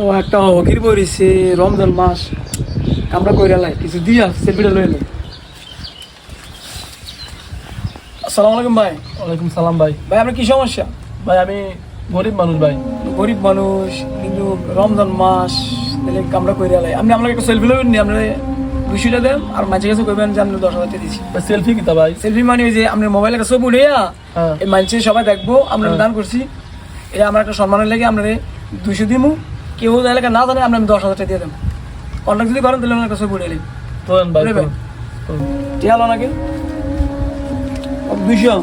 ও একটা হকির পড়েছে রমজান মাস। আমরা কইরা লাই কিছু দিয়া সেলফিটা লই লাই আসসালামু আলাইকুম ভাই। ওয়ালাইকুম সালাম ভাই। ভাই আপনার কি সমস্যা? ভাই আমি গরিব মানুষ ভাই। গরিব মানুষ কিন্তু রমজান মাস তাহলে আমরা কইরা লাই। আপনি আমাকে একটা সেলফি লইবেন নি আপনি দুশোটা দেন আর মাঝে কাছে কইবেন যে আপনি দশ হাজার দিছি সেলফি কিতা ভাই? সেলফি মানে ওই যে আপনার মোবাইলে একটা ছবি উঠিয়া হ্যাঁ। এই মানুষের সবাই দেখব আমরা হ্যাঁ। দান করছি। এটা আমার একটা সম্মানের লেগে আমরা দুশো দিমু। কেউ এলাকা না জানে আমরা দশ হাজার টাকা দিয়ে দেবো। কন্ট্যাক্ট যদি করেন তাহলে আমার একটা ছবি উঠে এলি। তোলেন। নাকি? দুইশো।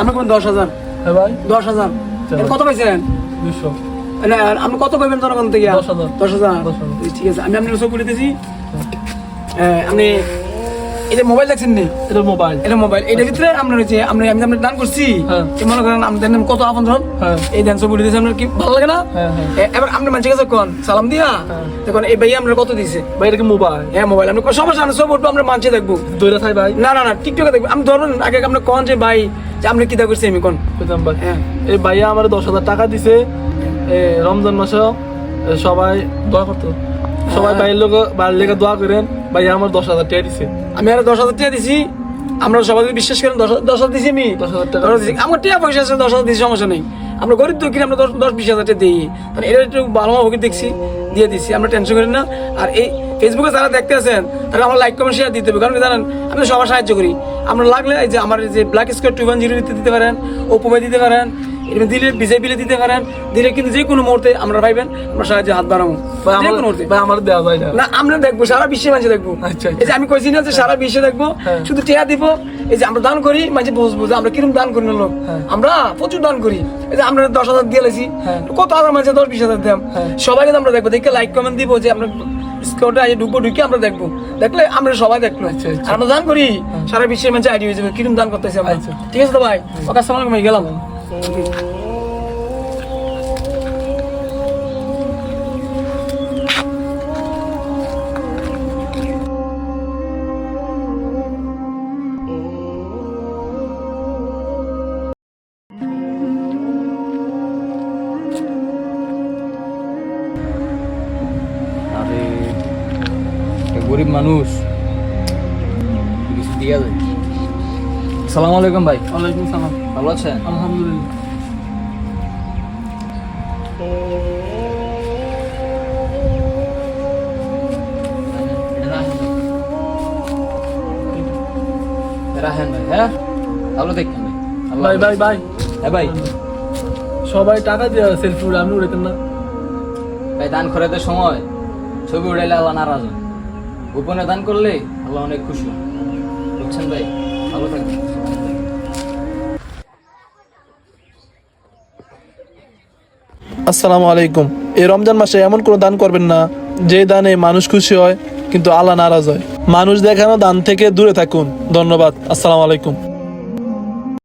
আমরা কোন দশ হাজার। হ্যাঁ ভাই। দশ হাজার। কত পাইছেন দুশো না আপনি কত পাইবেন জনগণ থেকে? দশ হাজার। দশ হাজার। ঠিক আছে আমি আপনার ছবি উঠেছি আপনি যে মোবাইল দেখছেন নি? এটা মোবাইল এটা মোবাইল এটার ভিতরে আপনার হচ্ছে আমরা আমি আপনার দান করছি হ্যাঁ। মনে করেন আমাদের নাম কত আপন ধরুন হ্যাঁ। এই দান ছবি দিয়েছে আপনার কি ভালো লাগে না? হ্যাঁ এবার আপনার মানুষের কাছে কোন? সালাম দিয়া। দেখুন এই ভাই আমরা কত দিছে? ভাই এটা কি মোবাইল হ্যাঁ মোবাইল আমরা সমস্যা আমরা সব উঠবো আমরা মানছে দেখব। দৈরা থাই ভাই। না না না টিকটকে দেখব। আমি ধরুন আগে আপনার কোন যে ভাই যে আপনি কিতা করছি আমি কোন? হ্যাঁ। এই ভাইয়া আমার দশ হাজার টাকা দিছে রমজান মাসে সবাই দোয়া করতো। সবাই। বাইরের লোক বাইরের লেগে দোয়া করেন। ভাইয়া আমার দশ হাজার টাকা দিছে। আমি আর দশ হাজার টাকা দিছি। আমরা সবাই বিশ্বাস করেন দশ হাজার দিছি আমি। দশ হাজার টাকা। দিছি। আমার টাকা পয়সা আছে দশ হাজার দিছি সমস্যা নেই। আমরা গরিব দুঃখী আমরা দশ দশ বিশ হাজার টাকা দিই। মানে এটা একটু ভালো ভাবে দেখছি দিয়ে দিছি। আমরা টেনশন করি না। আর এই ফেসবুকে যারা দেখতে আছেন তারা আমার লাইক কমেন্ট শেয়ার দিতে হবে। কারণ জানেন আমি সবার সাহায্য করি। আমরা লাগলে এই যে আমার এই যে black square two one zero দিতে দিতে পারেন ওপোমে দিতে পারেন এরকম দিলে বিজেপিলে দিতে পারেন দিলে কিন্তু যে কোনো মুহূর্তে আমরা পাইবেন আমরা সাহায্য হাত বাড়াবো আমার দেওয়া যায় না আমরা দেখব সারা বিশ্বে মানুষ দেখব আচ্ছা, আচ্ছা। এই যে আমি কইছি না যে সারা বিশ্বে দেখব হ্যাঁ। শুধু টিয়া দিব এই যে আমরা দান করি মাঝে বুঝব যে আমরা কীরকম দান করি না লোক হ্যাঁ। আমরা প্রচুর দান করি এই যে আমরা দশ হাজার দিয়ে লেছি হ্যাঁ। কত হাজার মাঝে দশ বিশ হাজার দাম। সবাইকে আমরা দেখব দেখে লাইক কমেন্ট দিব যে আমরা স্কোরটা ঢুকবো ঢুকে আমরা দেখব দেখলে আমরা সবাই দেখল আচ্ছা। আমরা দান করি সারা বিশ্বের মানুষ আইডিয়া হয়ে যাবে কীরকম দান করতেছি আমরা। ঠিক আছে তো ভাই ওকে আসসালামু গেলাম গরিব মানুষ কিছু দিয়া যায় সালাম আলাইকুম ভাই। ওয়ালাইকুম সালাম। ভালো আছেন? আলহামদুলিল্লাহ। রাহেন ভাই হ্যাঁ? ভালো দেখবেন ভাই? ভাই হ্যাঁ ভাই। সবাই টাকা দিয়ে সেলফি উঠে আপনি উড়াইতেন না। ভাই দান সময়। ছবি উড়াইলে আল্লাহ নারাজ হয়। গোপনে দান করলে আল্লাহ অনেক খুশি হয়। বুঝছেন ভাই? ভালো আসসালামু আলাইকুম। এই রমজান মাসে এমন কোনো দান করবেন না, যে দানে মানুষ খুশি হয়, কিন্তু আল্লাহ নারাজ হয়। মানুষ দেখানো দান থেকে দূরে থাকুন। ধন্যবাদ। আসসালামু আলাইকুম।